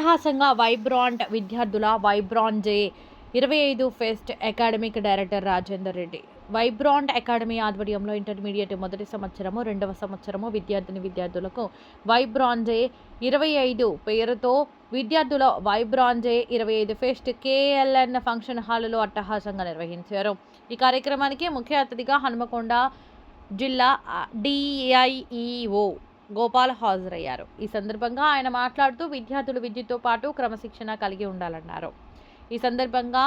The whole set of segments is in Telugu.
అట్టహాసంగా వైబ్రాంట్ విద్యార్థుల వైబ్రాంట్ జే ఇరవై ఐదు fest academic director Rajender Reddy. Vibrant academy ఆధ్వర్యంలో ఇంటర్మీడియట్ మొదటి సంవత్సరము రెండవ సంవత్సరము విద్యార్థిని విద్యార్థులకు వైబ్రాంజే ఇరవై ఐదు పేరుతో విద్యార్థుల వైబ్రాంజే ఇరవై ఐదు ఫెస్ట్ కేఎల్ఎన్ ఫంక్షన్ హాల్లో అట్టహాసంగా నిర్వహించారు. ఈ కార్యక్రమానికి ముఖ్య అతిథిగా హనుమకొండ జిల్లా డిఐఈఓ గోపాల్ హాజరయ్యారు. ఈ సందర్భంగా ఆయన మాట్లాడుతూ విద్యార్థులు విద్యుత్తో పాటు క్రమశిక్షణ కలిగి ఉండాలన్నారు. ఈ సందర్భంగా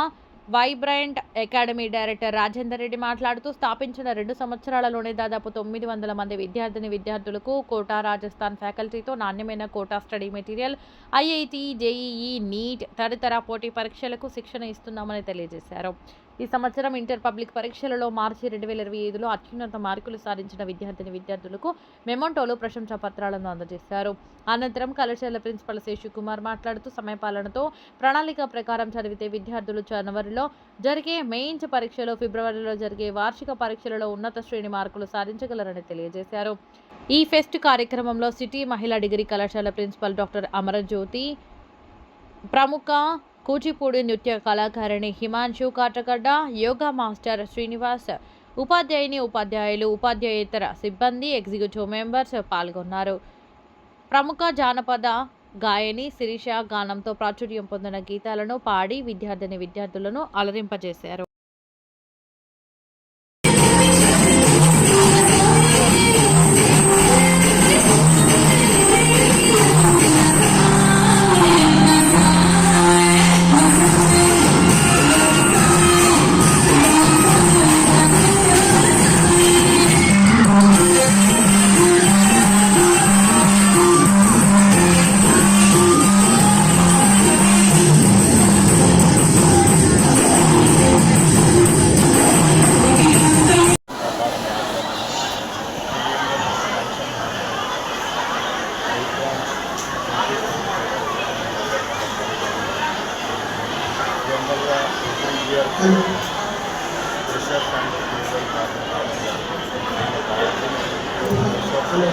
vibrant academy director Rajender Reddy మాట్లాడుతూ స్థాపించిన రెండు సంవత్సరాలలోనే దాదాపు తొమ్మిది వందల మంది విద్యార్థిని విద్యార్థులకు కోటా రాజస్థాన్ ఫ్యాకల్టీతో నాణ్యమైన Kota study material IIT JEE NEET తదితర పోటీ పరీక్షలకు శిక్షణ ఇస్తున్నామని తెలియజేశారు. ఈ సంవత్సరం ఇంటర్ పబ్లిక్ పరీక్షలలో మార్చి రెండు వేల ఇరవై ఐదులో అత్యున్నత మార్కులు సాధించిన విద్యార్థిని విద్యార్థులకు మెమోంటోలు ప్రశంసా పత్రాలను అందజేశారు. అనంతరం కళాశాల ప్రిన్సిపల్ శేషుకుమార్ మాట్లాడుతూ సమయపాలనతో ప్రణాళిక ప్రకారం చదివితే విద్యార్థులు జనవరిలో జరిగే మెయిన్స్ పరీక్షలో ఫిబ్రవరిలో జరిగే వార్షిక పరీక్షలలో ఉన్నత శ్రేణి మార్కులు సాధించగలరని తెలియజేశారు. ఈ ఫెస్ట్ కార్యక్రమంలో సిటీ మహిళా డిగ్రీ కళాశాల ప్రిన్సిపల్ డాక్టర్ అమరజ్యోతి ప్రముఖ కూచిపూడి నృత్య కళాకారిణి హిమాంశు కాటగడ్డ యోగా మాస్టర్ శ్రీనివాస్ ఉపాధ్యాయుని ఉపాధ్యాయులు ఉపాధ్యాయేతర సిబ్బంది ఎగ్జిక్యూటివ్ మెంబర్స్ పాల్గొన్నారు. ప్రముఖ జానపద గాయని శిరీష గానంతో ప్రాచుర్యం పొందిన గీతాలను పాడి విద్యార్థిని విద్యార్థులను అలరింపజేశారు. সকলে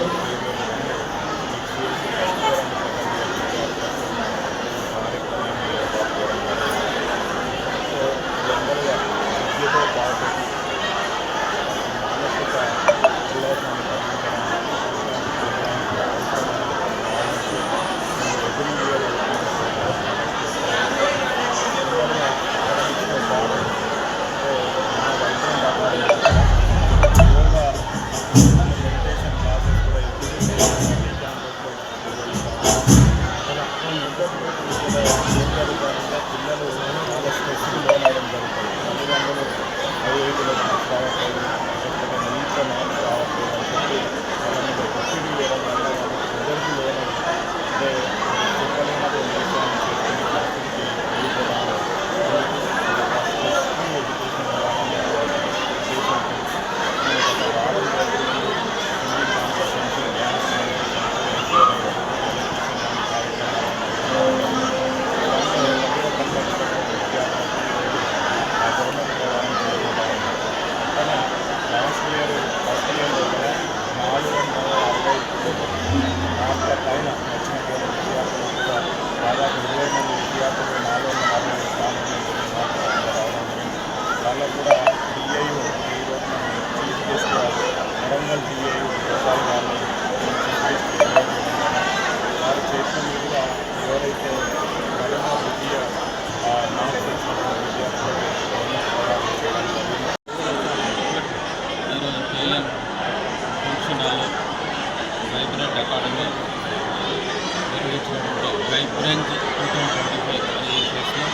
నిర్వహించినటువంటి టూ థౌజండ్ ట్వంటీ ఫైవ్ అనే ఈ ఫెస్ట్లో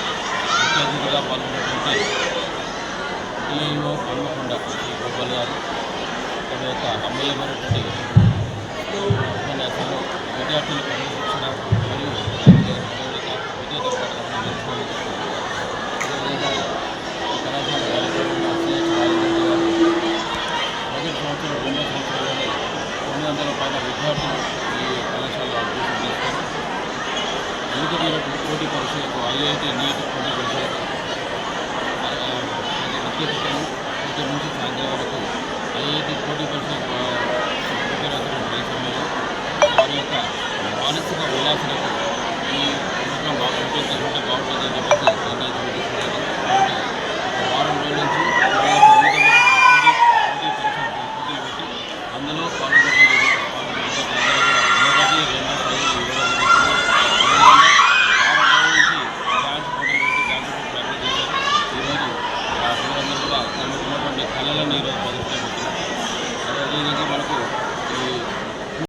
ముఖ్య అతిథిగా పాల్గొన్నటువంటి డిఐఓ హన్మకొండ గోపాల్ గారు తన యొక్క అమూల్యమైనటువంటి పోటీలకు పోటీ పరీక్షలకు ఐఐటి నీట్ పోటీ పరీక్షలకు విద్యార్థులను నుంచి సాధ్య వరకు ఐఐటి పోటీ పరీక్షలకు